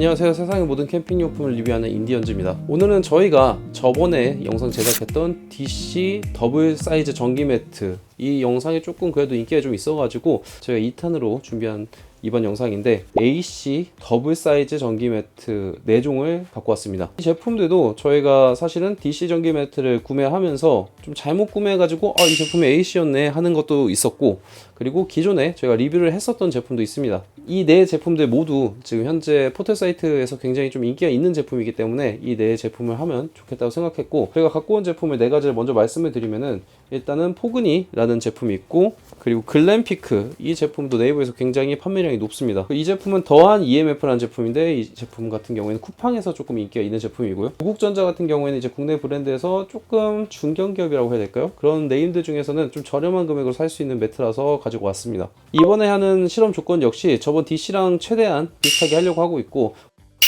안녕하세요. 세상의 모든 캠핑용품을 리뷰하는 인디언즈입니다. 오늘은 저희가 저번에 영상 제작했던 DC 더블 사이즈 전기 매트. 이 영상이 조금 그래도 인기가 좀 있어가지고 저희가 2탄으로 준비한 이번 영상인데 AC 더블 사이즈 전기 매트 4종을 갖고 왔습니다. 이 제품들도 저희가 사실은 DC 전기 매트를 구매하면서 좀 잘못 구매해가지고 아, 이 제품이 AC였네 하는 것도 있었고 그리고 기존에 저희가 리뷰를 했었던 제품도 있습니다. 이 네 제품들 모두 지금 현재 포털 사이트에서 굉장히 좀 인기가 있는 제품이기 때문에 이 네 제품을 하면 좋겠다고 생각했고 저희가 갖고 온 제품을 네 가지를 먼저 말씀을 드리면은 일단은 포그니라는 제품이 있고 그리고 글램피크 이 제품도 네이버에서 굉장히 판매량이 높습니다. 이 제품은 더한 EMF라는 제품인데 이 제품 같은 경우에는 쿠팡에서 조금 인기가 있는 제품이고요. 구국전자 같은 경우에는 이제 국내 브랜드에서 조금 중견기업이라고 해야 될까요? 그런 네임들 중에서는 좀 저렴한 금액으로 살 수 있는 매트라서 가지고 왔습니다. 이번에 하는 실험 조건 역시 저번 DC랑 최대한 비슷하게 하려고 하고 있고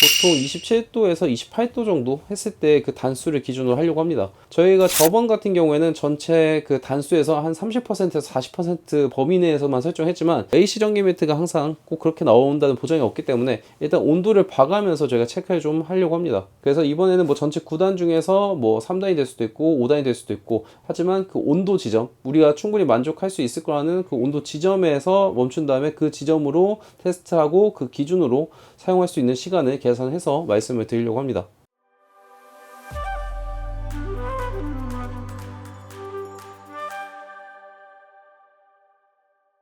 보통 27도에서 28도 정도 했을 때 그 단수를 기준으로 하려고 합니다. 저희가 저번 같은 경우에는 전체 그 단수에서 한 30%에서 40% 범위 내에서만 설정했지만 AC 전기 매트가 항상 꼭 그렇게 나온다는 보장이 없기 때문에 일단 온도를 봐가면서 저희가 체크를 좀 하려고 합니다. 그래서 이번에는 뭐 전체 9단 중에서 뭐 3단이 될 수도 있고 5단이 될 수도 있고 하지만 그 온도 지점 우리가 충분히 만족할 수 있을 거라는 그 온도 지점에서 멈춘 다음에 그 지점으로 테스트하고 그 기준으로 사용할 수 있는 시간을 계산해서 말씀을 드리려고 합니다.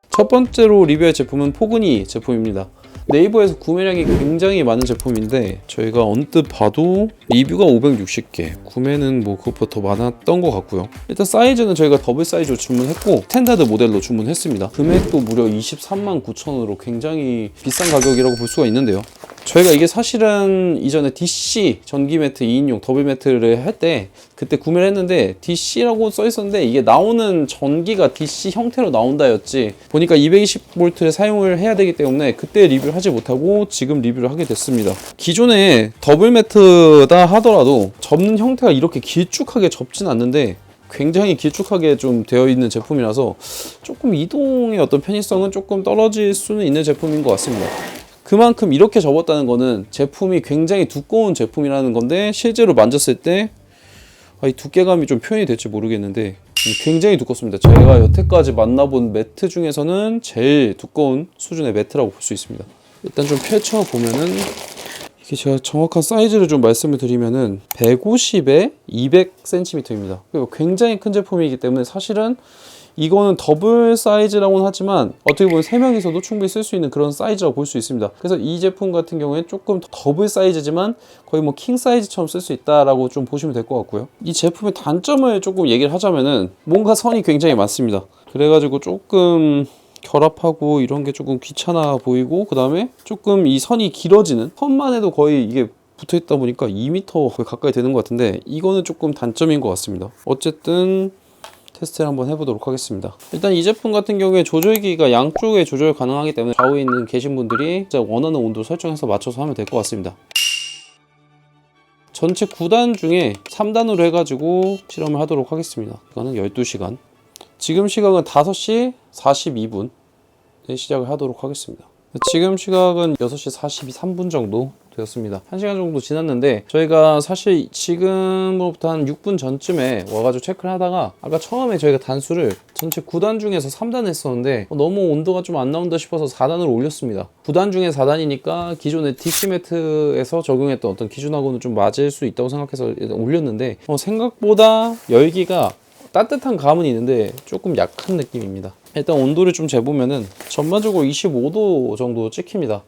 첫 번째로 리뷰할 제품은 포그니 제품입니다. 네이버에서 구매량이 굉장히 많은 제품인데 저희가 언뜻 봐도 리뷰가 560개. 구매는 뭐 그것보다 더 많았던 것 같고요. 일단 사이즈는 저희가 더블 사이즈로 주문했고 스탠다드 모델로 주문했습니다. 금액도 무려 23만 9천원으로 굉장히 비싼 가격이라고 볼 수가 있는데요. 저희가 이게 사실은 이전에 DC 전기 매트 2인용 더블 매트를 할 때 그때 구매를 했는데 DC라고 써 있었는데 이게 나오는 전기가 DC 형태로 나온다였지 보니까 220V를 사용을 해야 되기 때문에 그때 리뷰를 하지 못하고 지금 리뷰를 하게 됐습니다. 기존에 더블 매트다 하더라도 접는 형태가 이렇게 길쭉하게 접진 않는데 굉장히 길쭉하게 좀 되어 있는 제품이라서 조금 이동의 어떤 편의성은 조금 떨어질 수는 있는 제품인 것 같습니다. 그만큼 이렇게 접었다는 거는 제품이 굉장히 두꺼운 제품이라는 건데 실제로 만졌을 때 아, 이 두께감이 좀 표현이 될지 모르겠는데 굉장히 두껍습니다. 제가 여태까지 만나본 매트 중에서는 제일 두꺼운 수준의 매트라고 볼 수 있습니다. 일단 좀 펼쳐 보면은 이게 제가 정확한 사이즈를 좀 말씀을 드리면은 150에 200cm입니다. 굉장히 큰 제품이기 때문에 사실은 이거는 더블 사이즈라고는 하지만 어떻게 보면 3명이서도 충분히 쓸 수 있는 그런 사이즈라고 볼 수 있습니다. 그래서 이 제품 같은 경우에 조금 더블 사이즈지만 거의 뭐 킹 사이즈처럼 쓸 수 있다라고 좀 보시면 될 것 같고요. 이 제품의 단점을 조금 얘기를 하자면은 뭔가 선이 굉장히 많습니다. 그래가지고 조금 결합하고 이런 게 조금 귀찮아 보이고 그 다음에 조금 이 선이 길어지는 선만 해도 거의 이게 붙어 있다 보니까 2m 가까이 되는 것 같은데 이거는 조금 단점인 것 같습니다. 어쨌든 테스트를 한번 해보도록 하겠습니다. 일단 이 제품 같은 경우에 조절기가 양쪽에 조절 가능하기 때문에 좌우에 있는 계신 분들이 원하는 온도 설정해서 맞춰서 하면 될 것 같습니다. 전체 9단 중에 3단으로 해가지고 실험을 하도록 하겠습니다. 이거는 12시간. 지금 시각은 5시 42분에 시작을 하도록 하겠습니다. 지금 시각은 6시 43분 정도 되었습니다. 1시간 정도 지났는데 저희가 사실 지금부터 한 6분 전쯤에 와가지고 체크를 하다가 아까 처음에 저희가 단수를 전체 9단 중에서 3단 했었는데 너무 온도가 좀 안 나온다 싶어서 4단으로 올렸습니다. 9단 중에 4단이니까 기존의 DC 매트에서 적용했던 어떤 기준하고는 좀 맞을 수 있다고 생각해서 올렸는데 어, 생각보다 열기가 따뜻한 감은 있는데 조금 약한 느낌입니다. 일단 온도를 좀 재보면은 전반적으로 25도 정도 찍힙니다.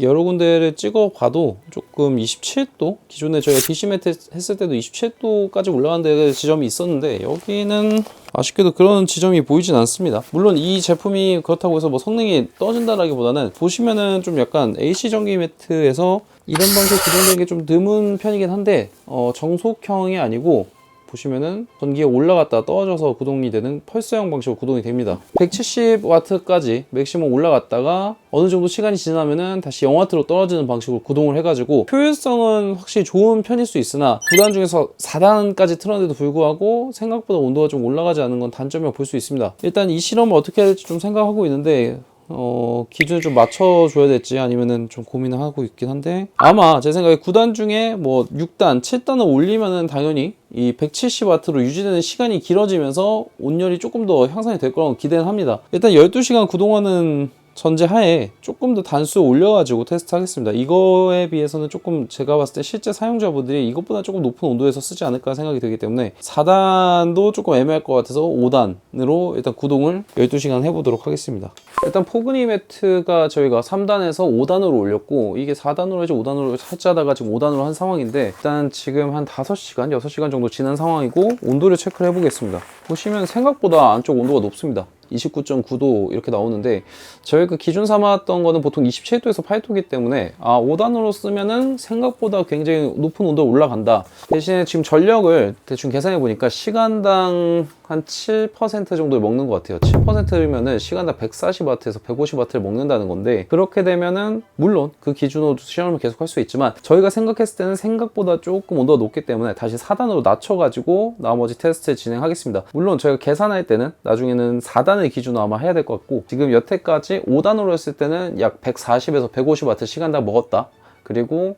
여러 군데를 찍어 봐도 조금 27도 기존에 저희가 DC 매트 했을 때도 27도까지 올라간 데 지점이 있었는데 여기는 아쉽게도 그런 지점이 보이진 않습니다. 물론 이 제품이 그렇다고 해서 뭐 성능이 떨어진다라기보다는 보시면은 좀 약간 AC 전기 매트에서 이런 방식 구동되는 게좀 드문 편이긴 한데 어, 정속형이 아니고 보시면은 전기가 올라갔다 떨어져서 구동이 되는 펄스형 방식으로 구동이 됩니다. 170W까지 맥시멈 올라갔다가 어느 정도 시간이 지나면은 다시 0W로 떨어지는 방식으로 구동을 해가지고 효율성은 확실히 좋은 편일 수 있으나 9단 중에서 4단까지 틀었는데도 불구하고 생각보다 온도가 좀 올라가지 않은 건 단점이라고 볼 수 있습니다. 일단 이 실험을 어떻게 될지 좀 생각하고 있는데 어, 기준을 좀 맞춰줘야 될지 아니면은 좀 고민을 하고 있긴 한데 아마 제 생각에 9단 중에 뭐 6단, 7단을 올리면은 당연히 이 170W로 유지되는 시간이 길어지면서 온열이 조금 더 향상이 될 거라고 기대는 합니다. 일단 12시간 구동하는 전제하에 조금 더 단수 올려가지고 테스트 하겠습니다. 이거에 비해서는 조금 제가 봤을 때 실제 사용자분들이 이것보다 조금 높은 온도에서 쓰지 않을까 생각이 들기 때문에 4단도 조금 애매할 것 같아서 5단으로 일단 구동을 12시간 해보도록 하겠습니다. 일단 포그니 매트가 저희가 3단에서 5단으로 올렸고 이게 4단으로 해서 5단으로 살짝하다가 지금 5단으로 한 상황인데 일단 지금 한 5시간, 6시간 정도 지난 상황이고 온도를 체크를 해보겠습니다. 보시면 생각보다 안쪽 온도가 높습니다. 29.9도 이렇게 나오는데 저희가 기준 삼았던 거는 보통 27도에서 8도이기 때문에 아 5단으로 쓰면은 생각보다 굉장히 높은 온도로 올라간다. 대신에 지금 전력을 대충 계산해 보니까 시간당 한 7% 정도를 먹는 것 같아요. 7%면은 시간당 140W에서 150W를 먹는다는 건데 그렇게 되면은 물론 그 기준으로 실험을 계속 할 수 있지만 저희가 생각했을 때는 생각보다 조금 온도가 높기 때문에 다시 4단으로 낮춰가지고 나머지 테스트 진행하겠습니다. 물론 저희가 계산할 때는 나중에는 4단을 기준으로 아마 해야 될 것 같고 지금 여태까지 5단으로 했을 때는 약 140에서 150W 시간당 먹었다. 그리고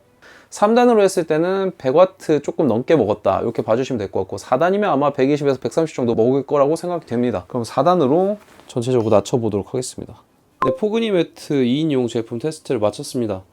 3단으로 했을 때는 100W 조금 넘게 먹었다. 이렇게 봐주시면 될 것 같고 4단이면 아마 120에서 130 정도 먹을 거라고 생각이 됩니다. 그럼 4단으로 전체적으로 낮춰보도록 하겠습니다. 네, 포그니 매트 2인용 제품 테스트를 마쳤습니다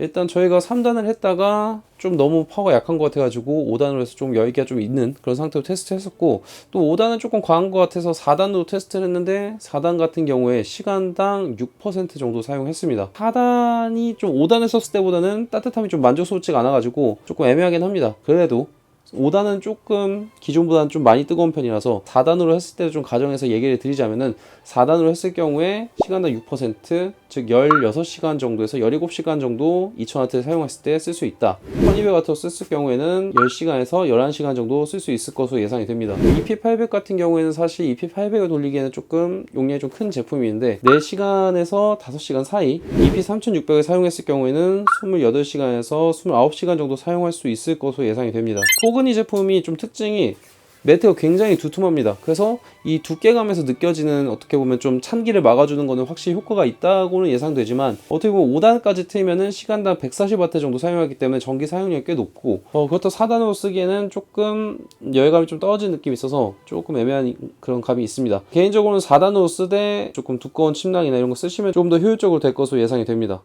일단 저희가 3단을 했다가 좀 너무 파워가 약한 것 같아가지고 5단으로 해서 좀 여유가 좀 있는 그런 상태로 테스트 했었고 또 5단은 조금 과한 것 같아서 4단으로 테스트를 했는데 4단 같은 경우에 시간당 6% 정도 사용했습니다. 4단이 좀 5단을 썼을 때보다는 따뜻함이 좀 만족스럽지가 않아가지고 조금 애매하긴 합니다. 그래도 5단은 조금 기존보다는 좀 많이 뜨거운 편이라서 4단으로 했을 때도 좀 가정해서 얘기를 드리자면은 4단으로 했을 경우에 시간당 6%, 즉 16시간 정도에서 17시간 정도 2000W를 사용했을 때 쓸 수 있다. 1200W 썼을 경우에는 10시간에서 11시간 정도 쓸 수 있을 것으로 예상이 됩니다. EP800 같은 경우에는 사실 EP800을 돌리기에는 조금 용량이 좀 큰 제품인데 4시간에서 5시간 사이 EP3600을 사용했을 경우에는 28시간에서 29시간 정도 사용할 수 있을 것으로 예상이 됩니다. 포그 니 제품이 좀 특징이 매트가 굉장히 두툼합니다. 그래서 이 두께감에서 느껴지는 어떻게 보면 좀 찬기를 막아주는 거는 확실히 효과가 있다고는 예상되지만 어떻게 보면 5단까지 트이면은 시간당 140W 정도 사용하기 때문에 전기 사용량이 꽤 높고 어, 그렇다고 4단으로 쓰기에는 조금 열감이 좀 떨어지는 느낌이 있어서 조금 애매한 그런 감이 있습니다. 개인적으로는 4단으로 쓰되 조금 두꺼운 침낭이나 이런 거 쓰시면 좀더 효율적으로 될 것으로 예상이 됩니다.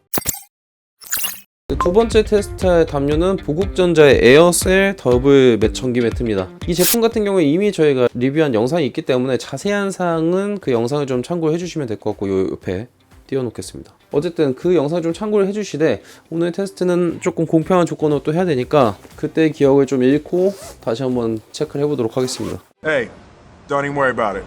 두 번째 테스트할 담요는 보국전자의 에어셀 더블 매 전기 매트입니다. 이 제품 같은 경우에 이미 저희가 리뷰한 영상이 있기 때문에 자세한 사항은 그 영상을 좀 참고해 주시면 될 것 같고 요 옆에 띄워놓겠습니다. 어쨌든 그 영상 좀 참고를 해주시되 오늘 테스트는 조금 공평한 조건으로 또 해야 되니까 그때 기억을 좀 잃고 다시 한번 체크를 해보도록 하겠습니다. Hey, don't even worry about it.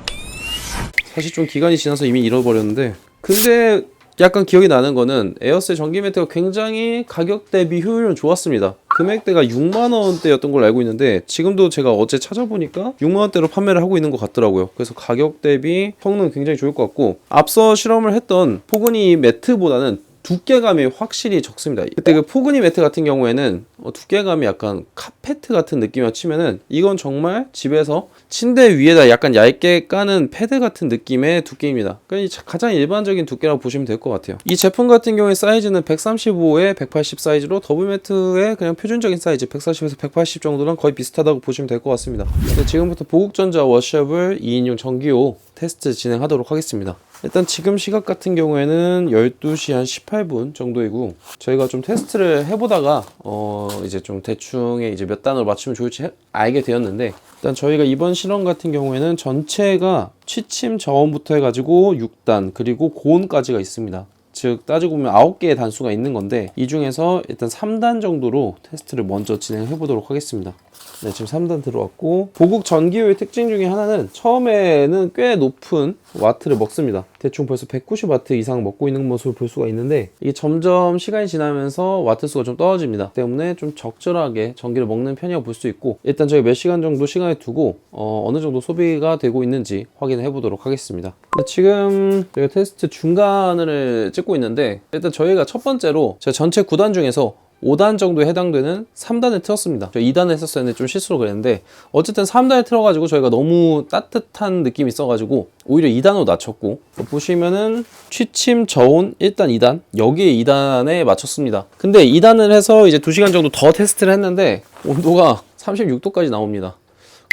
사실 좀 기간이 지나서 이미 잃어버렸는데 근데 약간 기억이 나는 거는 에어셀 전기 매트가 굉장히 가격 대비 효율은 좋았습니다. 금액대가 6만 원대였던 걸로 알고 있는데 지금도 제가 어제 찾아보니까 6만 원대로 판매를 하고 있는 것 같더라고요. 그래서 가격 대비 성능 굉장히 좋을 것 같고 앞서 실험을 했던 포그니 매트보다는 두께감이 확실히 적습니다. 그때 그 포그니 매트 같은 경우에는 어, 두께감이 약간 카페트 같은 느낌이라 치면은 이건 정말 집에서 침대 위에다 약간 얇게 까는 패드 같은 느낌의 두께입니다. 그러니까 이 가장 일반적인 두께라고 보시면 될 것 같아요. 이 제품 같은 경우에 사이즈는 135에 180 사이즈로 더블 매트의 그냥 표준적인 사이즈 140에서 180 정도랑 거의 비슷하다고 보시면 될 것 같습니다. 네, 지금부터 보국전자 워셔블 2인용 전기요 테스트 진행하도록 하겠습니다. 일단 지금 시각 같은 경우에는 12시 한 18분 정도이고 저희가 좀 테스트를 해보다가 어 이제 좀 대충의 이제 몇 단으로 맞추면 좋을지 해- 알게 되었는데 일단 저희가 이번 실험 같은 경우에는 전체가 취침 저온부터 해가지고 6단 그리고 고온까지가 있습니다. 즉 따지고 보면 9개의 단수가 있는 건데 이 중에서 일단 3단 정도로 테스트를 먼저 진행해 보도록 하겠습니다. 네, 지금 3단 들어왔고 보국 전기요의 특징 중에 하나는 처음에는 꽤 높은 와트를 먹습니다. 대충 벌써 190와트 이상 먹고 있는 모습을 볼 수가 있는데 이게 점점 시간이 지나면서 와트 수가 좀 떨어집니다. 때문에 좀 적절하게 전기를 먹는 편이라고 볼 수 있고 일단 저희 몇 시간 정도 시간을 두고 어, 느 정도 소비가 되고 있는지 확인해 보도록 하겠습니다. 지금 저희가 테스트 중간을 찍고 있는데 일단 저희가 첫 번째로 제가 전체 구단 중에서 5단 정도에 해당되는 3단을 틀었습니다. 저 2단을 했었었는데 좀 실수로 그랬는데 어쨌든 3단을 틀어가지고 저희가 너무 따뜻한 느낌이 있어가지고 오히려 2단으로 낮췄고 보시면은 취침 저온 1단 2단 여기에 2단에 맞췄습니다. 근데 2단을 해서 이제 2시간 정도 더 테스트를 했는데 온도가 36도까지 나옵니다.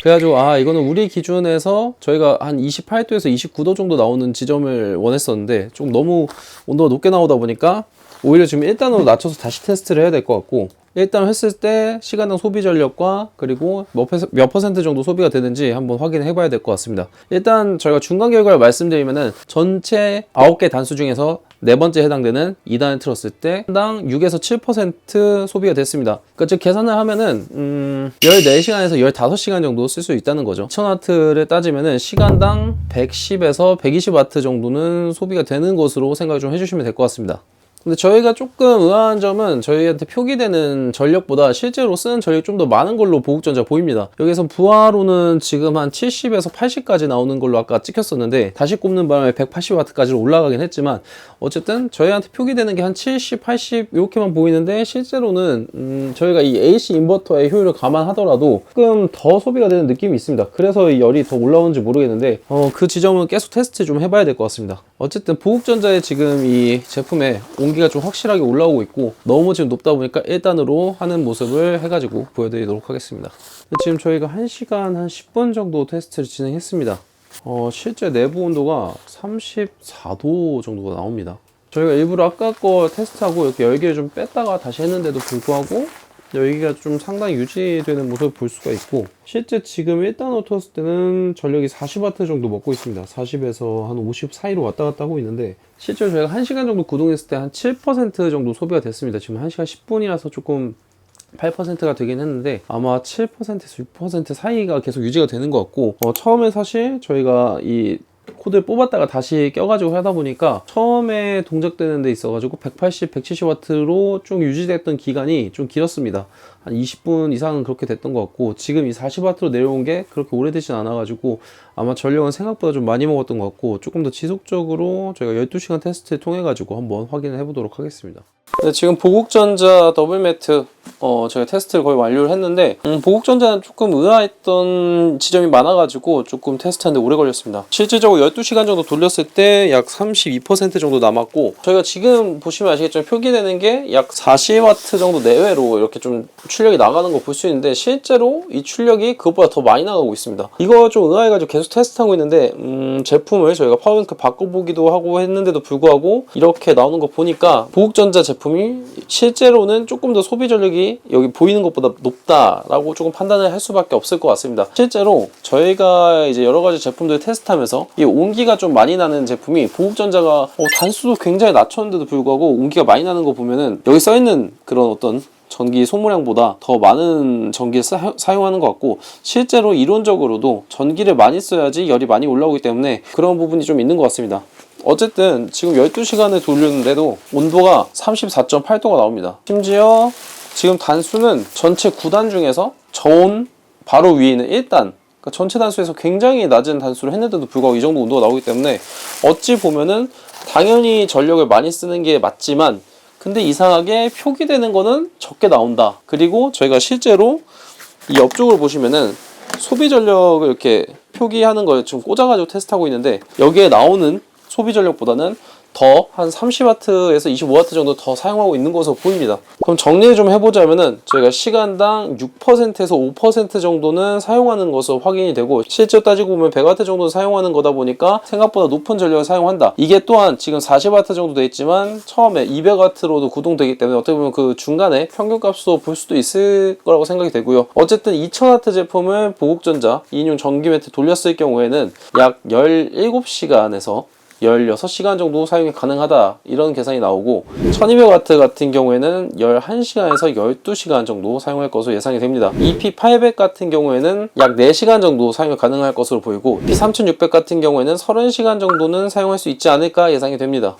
그래가지고 아 이거는 우리 기준에서 저희가 한 28도에서 29도 정도 나오는 지점을 원했었는데 좀 너무 온도가 높게 나오다 보니까 오히려 지금 1단으로 낮춰서 다시 테스트를 해야 될 것 같고 1단 했을 때 시간당 소비 전력과 그리고 몇, 퍼센- 몇 퍼센트 정도 소비가 되는지 한번 확인해 봐야 될 것 같습니다. 일단 저희가 중간 결과를 말씀드리면은 전체 9개 단수 중에서 네 번째 해당되는 2단을 틀었을 때 당 6에서 7% 소비가 됐습니다. 그러니까 즉 계산을 하면은 음 14시간에서 15시간 정도 쓸 수 있다는 거죠. 1000와트를 따지면은 시간당 110에서 120와트 정도는 소비가 되는 것으로 생각을 좀 해주시면 될 것 같습니다. 근데 저희가 조금 의아한 점은 저희한테 표기되는 전력보다 실제로 쓰는 전력이 좀 더 많은 걸로 보국전자 보입니다. 여기서 부하로는 지금 한 70에서 80까지 나오는 걸로 아까 찍혔었는데 다시 꼽는 바람에 180W까지 올라가긴 했지만 어쨌든 저희한테 표기되는 게 한 70, 80 이렇게만 보이는데 실제로는 음, 저희가 이 AC 인버터의 효율을 감안하더라도 조금 더 소비가 되는 느낌이 있습니다. 그래서 이 열이 더 올라오는지 모르겠는데 어, 그 지점은 계속 테스트 좀 해봐야 될 것 같습니다. 어쨌든 보국전자의 지금 이 제품에 온 기가 좀 확실하게 올라오고 있고 너무 지금 높다 보니까 1단으로 하는 모습을 해가지고 보여드리도록 하겠습니다. 지금 저희가 1시간 한 10분 정도 테스트를 진행했습니다. 어, 실제 내부 온도가 34도 정도가 나옵니다. 저희가 일부러 아까 거 테스트하고 이렇게 열기를 좀 뺐다가 다시 했는데도 불구하고 열기가 좀 상당히 유지되는 모습을 볼 수가 있고 실제 지금 1단으로 틀었을 때는 전력이 40W 정도 먹고 있습니다. 40에서 한 50 사이로 왔다 갔다 하고 있는데 실제로 저희가 1시간 정도 구동했을 때 한 7% 정도 소비가 됐습니다. 지금 1시간 10분이라서 조금 8%가 되긴 했는데 아마 7%에서 6% 사이가 계속 유지가 되는 것 같고 어, 처음에 사실 저희가 이 코드를 뽑았다가 다시 껴가지고 하다 보니까 처음에 동작되는 데 있어가지고 180, 170W로 쭉 유지됐던 기간이 좀 길었습니다. 한 20분 이상은 그렇게 됐던 것 같고 지금 이 40W로 내려온 게 그렇게 오래되진 않아가지고 아마 전력은 생각보다 좀 많이 먹었던 것 같고 조금 더 지속적으로 저희가 12시간 테스트를 통해 가지고 한번 확인을 해보도록 하겠습니다. 네, 지금 보국전자 더블 매트 어, 제가 테스트를 거의 완료를 했는데 음, 보국전자는 조금 의아했던 지점이 많아가지고 조금 테스트하는데 오래 걸렸습니다. 실질적으로 12시간 정도 돌렸을 때 약 32% 정도 남았고 저희가 지금 보시면 아시겠지만 표기되는 게 약 40W 정도 내외로 이렇게 좀 출력이 나가는 거 볼 수 있는데 실제로 이 출력이 그것보다 더 많이 나가고 있습니다. 이거 좀 의아해가지고 계속 테스트하고 있는데 음, 제품을 저희가 파워뱅크 바꿔보기도 하고 했는데도 불구하고 이렇게 나오는 거 보니까 보국전자 제품이 실제로는 조금 더 소비 전력이 여기 보이는 것보다 높다라고 조금 판단을 할 수밖에 없을 것 같습니다. 실제로 저희가 이제 여러 가지 제품들 테스트하면서 이 온기가 좀 많이 나는 제품이 보국전자가 어, 단수도 굉장히 낮췄는데도 불구하고 온기가 많이 나는 거 보면은 여기 써 있는 그런 어떤 전기 소모량보다 더 많은 전기를 사, 사용하는 것 같고 실제로 이론적으로도 전기를 많이 써야지 열이 많이 올라오기 때문에 그런 부분이 좀 있는 것 같습니다. 어쨌든 지금 12시간을 돌렸는데도 온도가 34.8도가 나옵니다. 심지어 지금 단수는 전체 9단 중에서 저온 바로 위에 있는 1단 그러니까 전체 단수에서 굉장히 낮은 단수를 했는데도 불구하고 이 정도 온도가 나오기 때문에 어찌 보면은 당연히 전력을 많이 쓰는 게 맞지만 근데 이상하게 표기되는 거는 적게 나온다. 그리고 저희가 실제로 이 옆쪽을 보시면은 소비 전력을 이렇게 표기하는 걸 지금 꽂아가지고 테스트하고 있는데 여기에 나오는 소비 전력보다는 더 한 30W에서 25W 정도 더 사용하고 있는 것으로 보입니다. 그럼 정리를 좀 해보자면은 저희가 시간당 6%에서 5% 정도는 사용하는 것으로 확인이 되고 실제 따지고 보면 100W 정도 사용하는 거다 보니까 생각보다 높은 전력을 사용한다. 이게 또한 지금 40W 정도 돼 있지만 처음에 200W로도 구동되기 때문에 어떻게 보면 그 중간에 평균값으로 볼 수도 있을 거라고 생각이 되고요. 어쨌든 2000W 제품을 보국전자 2인용 전기 매트 돌렸을 경우에는 약 17시간에서 16시간 정도 사용이 가능하다. 이런 계산이 나오고 1200W 같은 경우에는 11시간에서 12시간 정도 사용할 것으로 예상이 됩니다. EP800 같은 경우에는 약 4시간 정도 사용이 가능할 것으로 보이고 P3600 같은 경우에는 30시간 정도는 사용할 수 있지 않을까 예상이 됩니다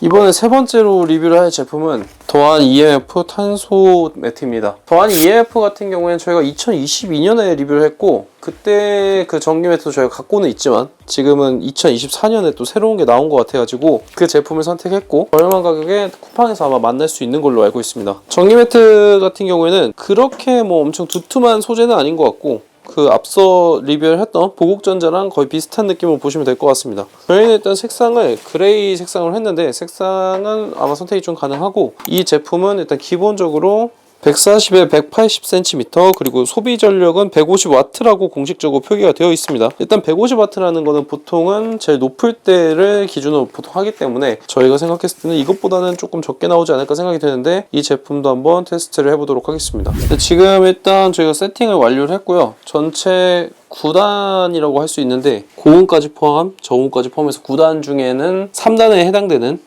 이번에 세 번째로 리뷰를 할 제품은 더한 EMF 탄소 매트입니다. 더한 EMF 같은 경우에는 저희가 2022년에 리뷰를 했고 그때 그 전기 매트도 저희가 갖고는 있지만 지금은 2024년에 또 새로운 게 나온 것 같아가지고 그 제품을 선택했고 저렴한 가격에 쿠팡에서 아마 만날 수 있는 걸로 알고 있습니다. 전기 매트 같은 경우에는 그렇게 뭐 엄청 두툼한 소재는 아닌 것 같고 그 앞서 리뷰를 했던 보국전자랑 거의 비슷한 느낌으로 보시면 될 것 같습니다. 저희는 일단 색상을 그레이 색상을 했는데 색상은 아마 선택이 좀 가능하고 이 제품은 일단 기본적으로 140에 180cm 그리고 소비 전력은 150W라고 공식적으로 표기가 되어 있습니다. 일단 150W라는 거는 보통은 제일 높을 때를 기준으로 보통 하기 때문에 저희가 생각했을 때는 이것보다는 조금 적게 나오지 않을까 생각이 드는데 이 제품도 한번 테스트를 해보도록 하겠습니다. 근데 지금 일단 저희가 세팅을 완료를 했고요. 전체 9단이라고 할 수 있는데 고온까지 포함, 저온까지 포함해서 9단 중에는 3단에 해당되는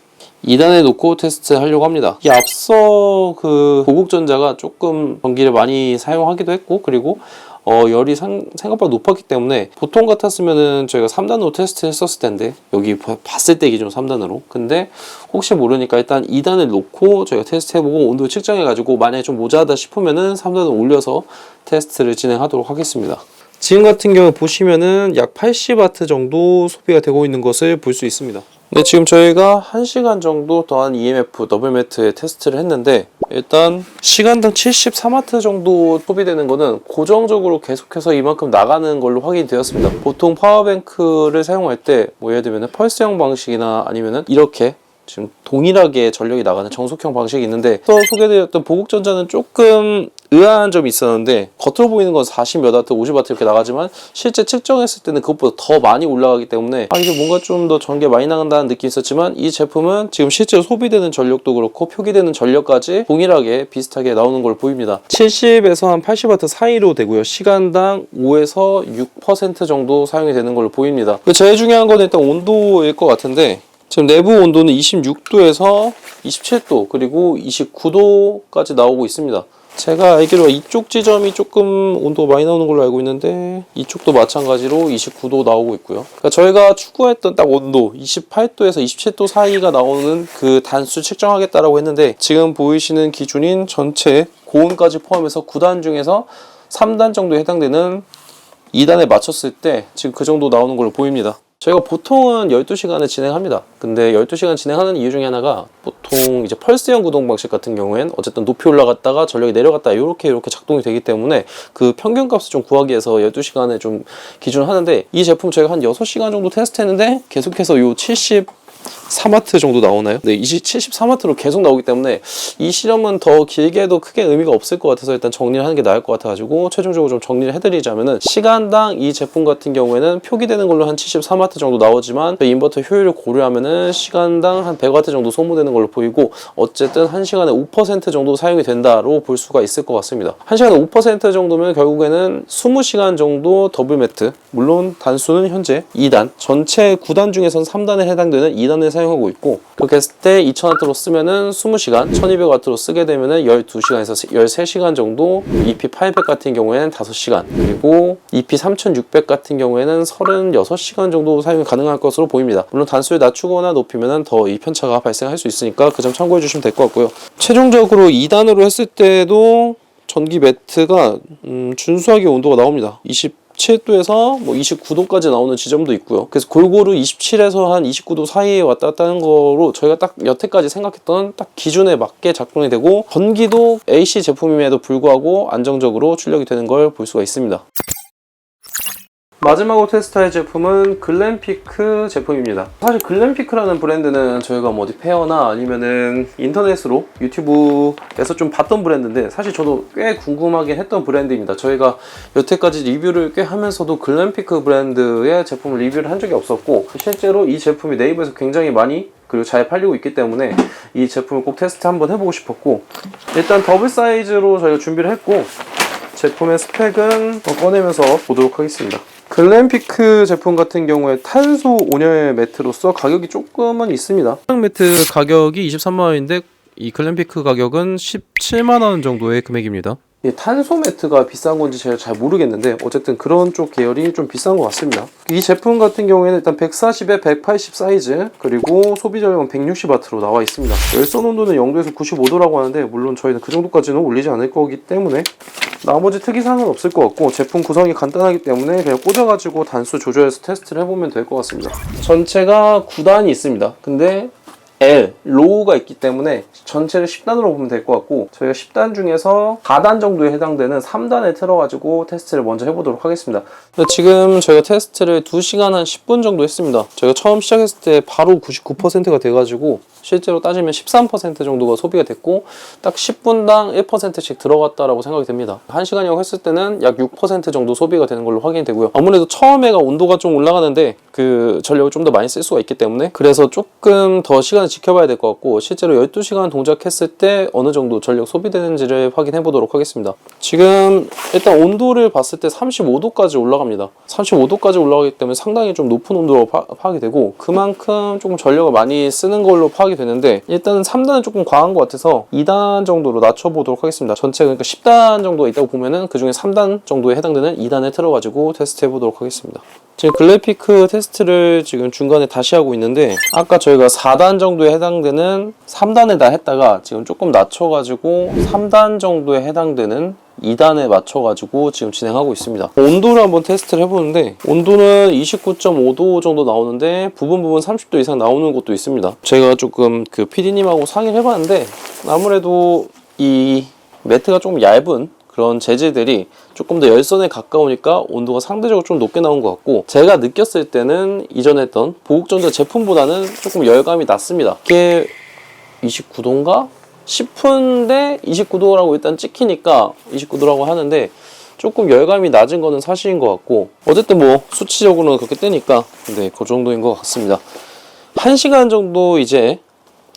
2단에 놓고 테스트 하려고 합니다. 이 앞서 그 고국전자가 조금 전기를 많이 사용하기도 했고 그리고 어, 열이 상- 생각보다 높았기 때문에 보통 같았으면은 저희가 3단으로 테스트 했었을 텐데 여기 봐- 봤을 때 기준 3단으로 근데 혹시 모르니까 일단 2단을 놓고 저희가 테스트 해보고 온도 측정해 가지고 만약에 좀 모자라다 싶으면은 3단을 올려서 테스트를 진행하도록 하겠습니다. 지금 같은 경우 보시면은 약 80와트 정도 소비가 되고 있는 것을 볼 수 있습니다. 네, 지금 저희가 1시간 정도 더한 EMF 더블 매트 테스트를 했는데 일단 시간당 73와트 정도 소비되는 거는 고정적으로 계속해서 이만큼 나가는 걸로 확인이 되었습니다. 보통 파워뱅크를 사용할 때 뭐 예를 들면 펄스형 방식이나 아니면은 이렇게 지금 동일하게 전력이 나가는 정속형 방식이 있는데 또 소개드렸던 보국전자는 조금 의아한 점이 있었는데 겉으로 보이는 건 40 몇 와트, 50 와트 이렇게 나가지만 실제 측정했을 때는 그것보다 더 많이 올라가기 때문에 아 이게 뭔가 좀 더 전기가 많이 나간다는 느낌이 있었지만 이 제품은 지금 실제로 소비되는 전력도 그렇고 표기되는 전력까지 동일하게 비슷하게 나오는 걸 보입니다. 70에서 한 80 와트 사이로 되고요. 시간당 5에서 6% 정도 사용이 되는 걸로 보입니다. 그 제일 중요한 건 일단 온도일 것 같은데 지금 내부 온도는 26도에서 27도 그리고 29도까지 나오고 있습니다. 제가 알기로 이쪽 지점이 조금 온도가 많이 나오는 걸로 알고 있는데 이쪽도 마찬가지로 29도 나오고 있고요. 그러니까 저희가 추구했던 딱 온도 28도에서 27도 사이가 나오는 그 단수 측정하겠다라고 했는데 지금 보이시는 기준인 전체 고온까지 포함해서 9단 중에서 3단 정도에 해당되는 2단에 맞췄을 때 지금 그 정도 나오는 걸로 보입니다. 저희가 보통은 12시간을 진행합니다. 근데 12시간 진행하는 이유 중에 하나가 보통 이제 펄스형 구동 방식 같은 경우엔 어쨌든 높이 올라갔다가 전력이 내려갔다 이렇게 이렇게 작동이 되기 때문에 그 평균 값을 좀 구하기 위해서 12시간을 좀 기준을 하는데 이 제품 저희가 한 6시간 정도 테스트 했는데 계속해서 요 70, 3와트 정도 나오나요? 네, 20, 73와트로 계속 나오기 때문에 이 실험은 더 길게 해도 크게 의미가 없을 것 같아서 일단 정리를 하는 게 나을 것 같아가지고 최종적으로 좀 정리를 해드리자면은 시간당 이 제품 같은 경우에는 표기되는 걸로 한 73와트 정도 나오지만 인버터 효율을 고려하면은 시간당 한 100와트 정도 소모되는 걸로 보이고 어쨌든 1시간에 5% 정도 사용이 된다로 볼 수가 있을 것 같습니다. 1시간에 5% 정도면 결국에는 20시간 정도 더블 매트 물론 단수는 현재 2단 전체 9단 중에선 3단에 해당되는 2단을 사용하고 있고 그렇게 했을 때 2000와트로 쓰면은 20시간 1200와트로 쓰게 되면은 12시간에서 13시간 정도 EP800 같은 경우에는 5시간 그리고 EP3600 같은 경우에는 36시간 정도 사용이 가능할 것으로 보입니다. 물론 단수를 낮추거나 높이면은 더 이 편차가 발생할 수 있으니까 그 점 참고해 주시면 될 것 같고요. 최종적으로 2단으로 했을 때도 전기 매트가 음, 준수하게 온도가 나옵니다. 20 7도에서 뭐 29도까지 나오는 지점도 있고요. 그래서 골고루 27에서 한 29도 사이에 왔다 갔다 하는 거로 저희가 딱 여태까지 생각했던 딱 기준에 맞게 작동이 되고 전기도 AC 제품임에도 불구하고 안정적으로 출력이 되는 걸 볼 수가 있습니다. 마지막으로 테스트할 제품은 글램피크 제품입니다. 사실 글램피크라는 브랜드는 저희가 뭐 어디 페어나 아니면은 인터넷으로 유튜브에서 좀 봤던 브랜드인데 사실 저도 꽤 궁금하긴 했던 브랜드입니다. 저희가 여태까지 리뷰를 꽤 하면서도 글램피크 브랜드의 제품을 리뷰를 한 적이 없었고 실제로 이 제품이 네이버에서 굉장히 많이 그리고 잘 팔리고 있기 때문에 이 제품을 꼭 테스트 한번 해보고 싶었고 일단 더블 사이즈로 저희가 준비를 했고 제품의 스펙은 더 꺼내면서 보도록 하겠습니다. 글램피크 제품 같은 경우에 탄소 온열 매트로서 가격이 조금은 있습니다. 매트 가격이 23만 원인데 이 글램피크 가격은 17만 원 정도의 금액입니다. 이 탄소 매트가 비싼 건지 제가 잘 모르겠는데 어쨌든 그런 쪽 계열이 좀 비싼 것 같습니다. 이 제품 같은 경우에는 일단 140에 180 사이즈 그리고 소비 전력은 160W로 나와 있습니다. 열선 온도는 0도에서 95도라고 하는데 물론 저희는 그 정도까지는 올리지 않을 거기 때문에 나머지 특이사항은 없을 것 같고 제품 구성이 간단하기 때문에 그냥 꽂아가지고 단수 조절해서 테스트를 해보면 될 것 같습니다. 전체가 9단이 있습니다. 근데 L, 로우가 있기 때문에 전체를 10단으로 보면 될 것 같고 저희가 10단 중에서 4단 정도에 해당되는 3단을 틀어가지고 테스트를 먼저 해보도록 하겠습니다. 지금 저희가 테스트를 2시간 한 10분 정도 했습니다. 저희가 처음 시작했을 때 바로 99%가 돼가지고 실제로 따지면 13% 정도가 소비가 됐고 딱 10분당 1%씩 들어갔다라고 생각이 됩니다. 1시간이라고 했을 때는 약 6% 정도 소비가 되는 걸로 확인이 되고요. 아무래도 처음에가 온도가 좀 올라가는데 그 전력을 좀 더 많이 쓸 수가 있기 때문에 그래서 조금 더 시간을 지켜봐야 될 것 같고 실제로 12시간 동작했을 때 어느 정도 전력 소비되는지를 확인해 보도록 하겠습니다. 지금 일단 온도를 봤을 때 35도까지 올라갑니다. 35도까지 올라가기 때문에 상당히 좀 높은 온도로 파, 파악이 되고 그만큼 조금 전력을 많이 쓰는 걸로 파악이 되는데 일단은 3단은 조금 과한 것 같아서 2단 정도로 낮춰보도록 하겠습니다. 전체 그러니까 10단 정도 있다고 보면은 그 중에 3단 정도에 해당되는 2단을 틀어가지고 테스트 해보도록 하겠습니다. 지금 글래피크 테스트를 지금 중간에 다시 하고 있는데 아까 저희가 4단 정도에 해당되는 3단에다 했다가 지금 조금 낮춰가지고 3단 정도에 해당되는 2단에 맞춰가지고 지금 진행하고 있습니다. 온도를 한번 테스트를 해보는데 온도는 29.5도 정도 나오는데 부분 부분 30도 이상 나오는 곳도 있습니다. 제가 조금 그 PD님하고 상의를 해봤는데 아무래도 이 매트가 조금 얇은 그런 재질들이 조금 더 열선에 가까우니까 온도가 상대적으로 좀 높게 나온 것 같고 제가 느꼈을 때는 이전에 했던 보국전자 제품보다는 조금 열감이 낮습니다. 이게 29도인가? 싶은데 29도라고 일단 찍히니까 29도라고 하는데 조금 열감이 낮은 거는 사실인 것 같고 어쨌든 뭐 수치적으로는 그렇게 뜨니까 네, 그 정도인 것 같습니다. 1시간 정도 이제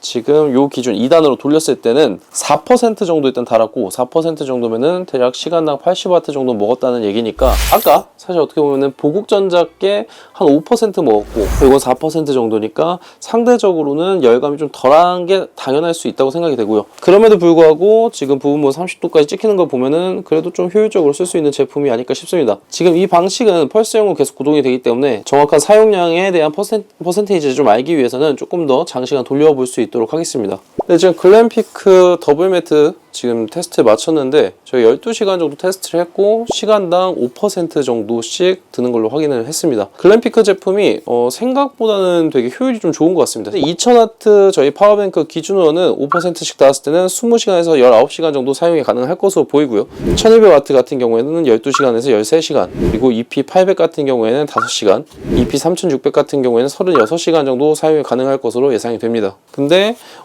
지금 요 기준 2단으로 돌렸을 때는 4% 정도 일단 달았고 4% 정도면은 대략 시간당 80W 정도 먹었다는 얘기니까 아까 사실 어떻게 보면은 보국전자께 한 5% 먹었고 이건 4% 정도니까 상대적으로는 열감이 좀 덜한 게 당연할 수 있다고 생각이 되고요. 그럼에도 불구하고 지금 부분 뭐 30도까지 찍히는 걸 보면은 그래도 좀 효율적으로 쓸 수 있는 제품이 아닐까 싶습니다. 지금 이 방식은 펄스형으로 계속 구동이 되기 때문에 정확한 사용량에 대한 퍼센, 퍼센테이지를 좀 알기 위해서는 조금 더 장시간 돌려볼 수 있도록 하겠습니다. 네, 지금 글램피크 더블 매트 지금 테스트 마쳤는데 저희 12시간 정도 테스트를 했고 시간당 5% 정도씩 드는 걸로 확인을 했습니다. 글램피크 제품이 어, 생각보다는 되게 효율이 좀 좋은 것 같습니다. 2000W 저희 파워뱅크 기준으로는 5%씩 닿았을 때는 20시간에서 19시간 정도 사용이 가능할 것으로 보이고요. 1200W 같은 경우에는 12시간에서 13시간 그리고 EP800 같은 경우에는 5시간 EP3600 같은 경우에는 36시간 정도 사용이 가능할 것으로 예상이 됩니다. 근데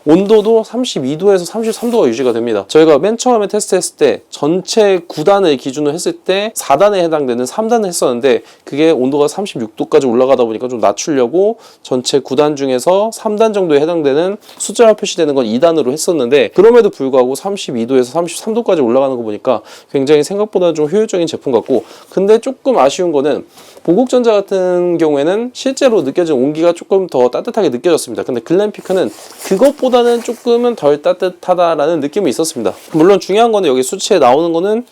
온도도 32도에서 33도가 유지가 됩니다. 저희가 맨 처음에 테스트했을 때 전체 9단을 기준으로 했을 때 4단에 해당되는 3단을 했었는데 그게 온도가 36도까지 올라가다 보니까 좀 낮추려고 전체 9단 중에서 3단 정도에 해당되는 숫자가 표시되는 건 2단으로 했었는데 그럼에도 불구하고 32도에서 33도까지 올라가는 거 보니까 굉장히 생각보다 좀 효율적인 제품 같고 근데 조금 아쉬운 거는 보국전자 같은 경우에는 실제로 느껴진 온기가 조금 더 따뜻하게 느껴졌습니다. 근데 글램피크는 그것보다는 조금은 덜 따뜻하다라는 느낌이 있었습니다. 물론 중요한 거는 여기 수치에 나오는 거는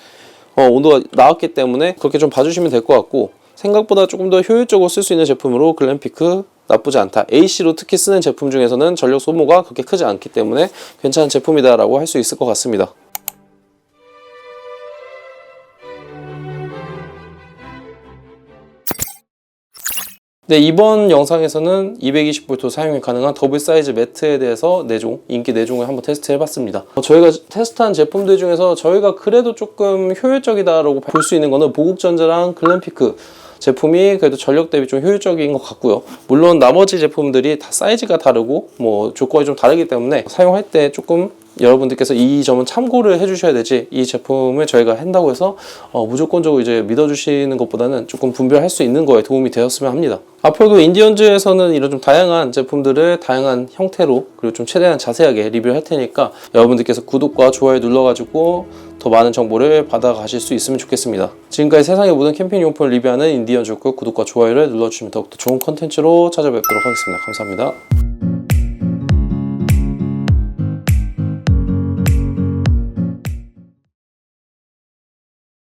어, 온도가 나왔기 때문에 그렇게 좀 봐주시면 될 것 같고 생각보다 조금 더 효율적으로 쓸 수 있는 제품으로 글램피크 나쁘지 않다. AC로 특히 쓰는 제품 중에서는 전력 소모가 그렇게 크지 않기 때문에 괜찮은 제품이다라고 할 수 있을 것 같습니다. 네, 이번 영상에서는 220V 사용이 가능한 더블 사이즈 매트에 대해서 4종, 인기 4종을 한번 테스트 해 봤습니다. 어, 저희가 테스트한 제품들 중에서 저희가 그래도 조금 효율적이다라고 볼 수 있는 거는 보국전자랑 글램피크 제품이 그래도 전력 대비 좀 효율적인 것 같고요. 물론 나머지 제품들이 다 사이즈가 다르고 뭐 조건이 좀 다르기 때문에 사용할 때 조금 여러분들께서 이 점은 참고를 해주셔야 되지 이 제품을 저희가 한다고 해서 어, 무조건적으로 이제 믿어주시는 것보다는 조금 분별할 수 있는 거에 도움이 되었으면 합니다. 앞으로도 인디언즈에서는 이런 좀 다양한 제품들을 다양한 형태로 그리고 좀 최대한 자세하게 리뷰를 할 테니까 여러분들께서 구독과 좋아요 눌러가지고 더 많은 정보를 받아가실 수 있으면 좋겠습니다. 지금까지 세상의 모든 캠핑 용품을 리뷰하는 인디언즈고 구독과 좋아요를 눌러주시면 더욱더 좋은 컨텐츠로 찾아뵙도록 하겠습니다. 감사합니다.